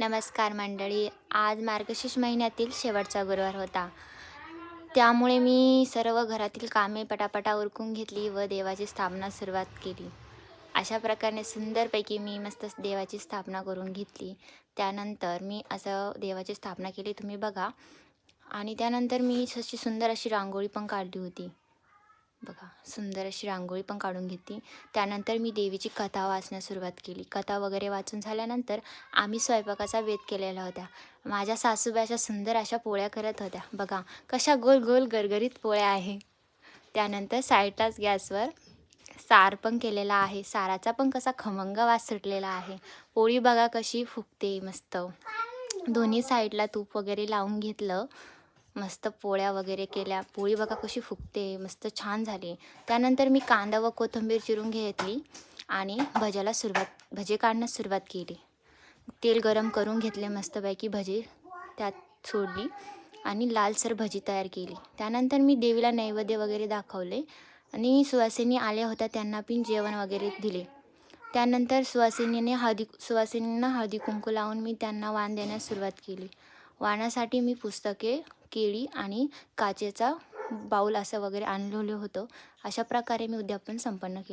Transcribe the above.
नमस्कार मंडळी. आज मार्गशीर्ष महिन्यातील शेवटचा गुरुवार होता. त्यामुळे मी सर्व घरातील कामे पटापटा उरकून घेतली व देवाची स्थापना सुरुवात केली. अशा प्रकारे सुंदरपैकी मी मस्त देवाची स्थापना करून घेतली. त्यानंतर मी असं देवाची स्थापना केली तुम्ही बघा. आणि त्यानंतर मी अशी सुंदर अशी रांगोळी पण काढली होती. बघा सुंदर अशी रांगोळी पण काढून घेतली. त्यानंतर मी देवीची कथा वाचण्यास सुरुवात केली. कथा वगैरे वाचून झाल्यानंतर आम्ही स्वयंपाकाचा वेध केलेला होता माझ्या सासूबाई अशा सुंदर अशा पोळ्या करत होत्या. बघा कशा गोल गोल गरगरीत पोळ्या आहे. त्यानंतर साईडलाच गॅसवर सार पण केलेला आहे. साराचा पण कसा खमंग वास सुटलेला आहे. पोळी बघा कशी फुगते मस्त. दोन्ही साईडला तूप वगैरे लावून घेतलं. मस्त पोळ्या वगैरे केल्या. पोळी बघा कशी फुगते मस्त छान झाली. त्यानंतर मी कांदा व कोथिंबीर चिरून घेतली आणि भज्याला सुरुवात भजे काढण्यास सुरुवात केली. तेल गरम करून घेतले मस्तपैकी भजी त्यात सोडली आणि लालसर भजी तयार केली. त्यानंतर मी देवीला नैवेद्य वगैरे दाखवले आणि सुवासिनी आल्या होत्या त्यांना पण जेवण वगैरे दिले. त्यानंतर सुवासिनीने हळदी सुवासिनींना हळदी कुंकू लावून मी त्यांना वाण देण्यास सुरुवात केली. वाणासाठी मी पुस्तके केळी आणि काचेचा बाऊल असं वगैरे आणलेलं होतं. अशा प्रकारे मी उद्यापन संपन्न केलं.